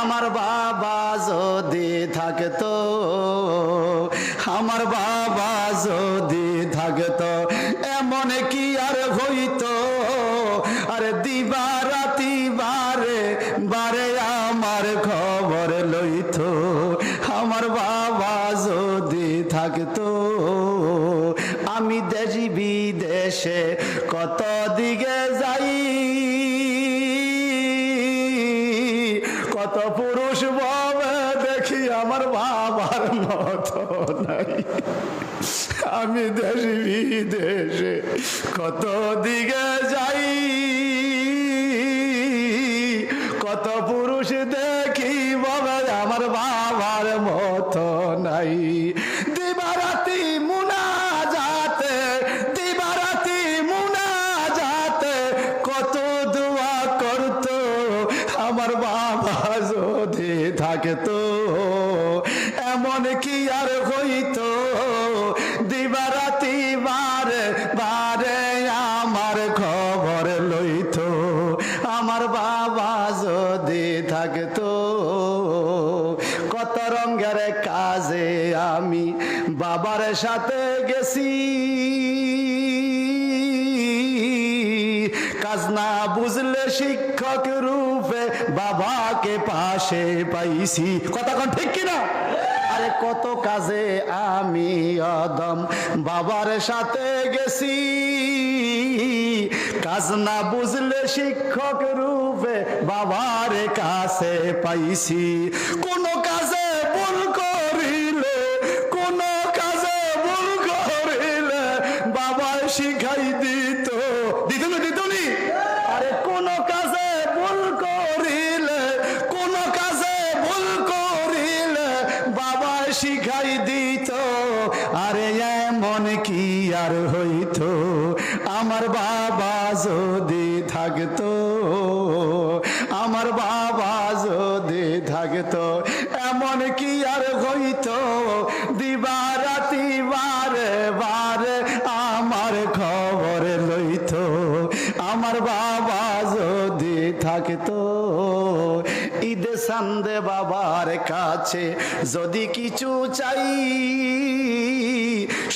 আমার বাবা যদি থাকতো, আমার বাবা যদি থাকতো, এমন কি আর হইতো? আরে দিবা রাতি বারে বারে আমার খবর লইতো, আমার বাবা যদি থাকতো, আমি দেশ বিদেশে কত দিকে যাই আমার মতো নাই। আমি দেশ বিদেশে কত দিকে যাই? কত পুরুষ দেখি ববে আমার বাবার মতো নাই। দিবারাতি মুনা যাতে দিবারাতি মুনা যাতে কত দোয়া করতো। আমার বাবা যদি থাকতো এমন কি আর হইতো? দিবারাতি বারে বারে আমার খবর লইতো। আমার বাবা যদি থাকতো, কত রঙের কাজে আমি বাবার সাথে গেছি। কাজ না বুঝলে শিক্ষক রূপে বাবাকে পাশে পাইছি। কথা কোন, ঠিক কিনা কত কাজে আমি অদম। বাবার সাথে গেছি। কাজ না বুঝলে শিক্ষক রূপে বাবার কাছে পাইছি। কোন কাজে ভুল করিলে, কোন কাজে ভুল করিলে বাবা শিখাই এমন কি আর হইতো? আমার বাবা যদি থাকতো, আমার বাবা যদি থাকতো, এমন কি আর হইতো? দিবা রাতি বারে বারে আমার খবর লইতো। আমার বাবা যদি থাকতো, ঈদে সান্দে বাবার কাছে যদি কিছু চাই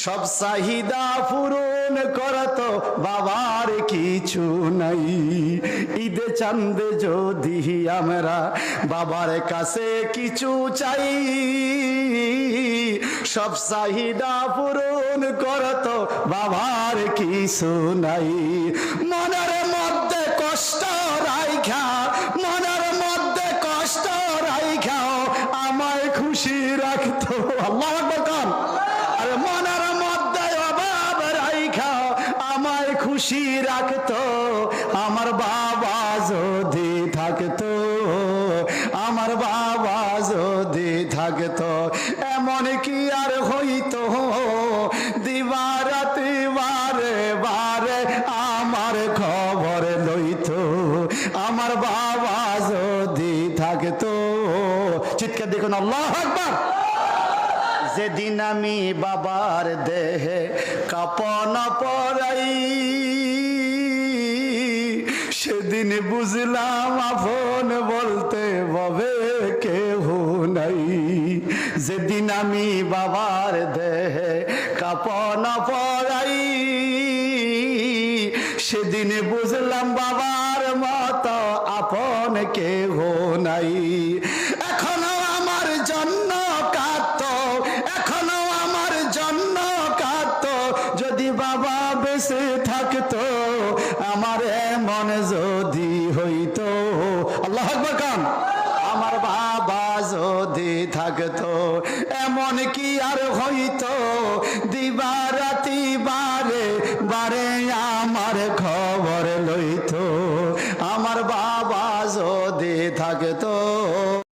সব চাহিদা পূরণ করতো বাবার কিছু নাই। ঈদে চান্দে যদি আমরা বাবার কাছে কিছু চাই, সব চাহিদা পূরণ করতো বাবার কিছু নাই। মনের খুশি রাখতো, আমার বাবা যদি থাকতো, আমার বাবা যদি থাকতো, এমন কি আর হইতো? দিবারাতি বারে বারে আমার খবর লইতো, আমার বাবা যদি থাকতো। চিৎকার দেখুন, আল্লাহ আকবার। যেদিন আমি বাবার দেহে কাপন পরাই সেদিন বুঝলাম আপন বলতে ববে কেহ নাই। যেদিন আমি বাবার দেহে কাপন পরাই সেদিন বুঝলাম আল্লাহ আমার বাবা যদি থাকতো এমন কি আর হইতো? দিবা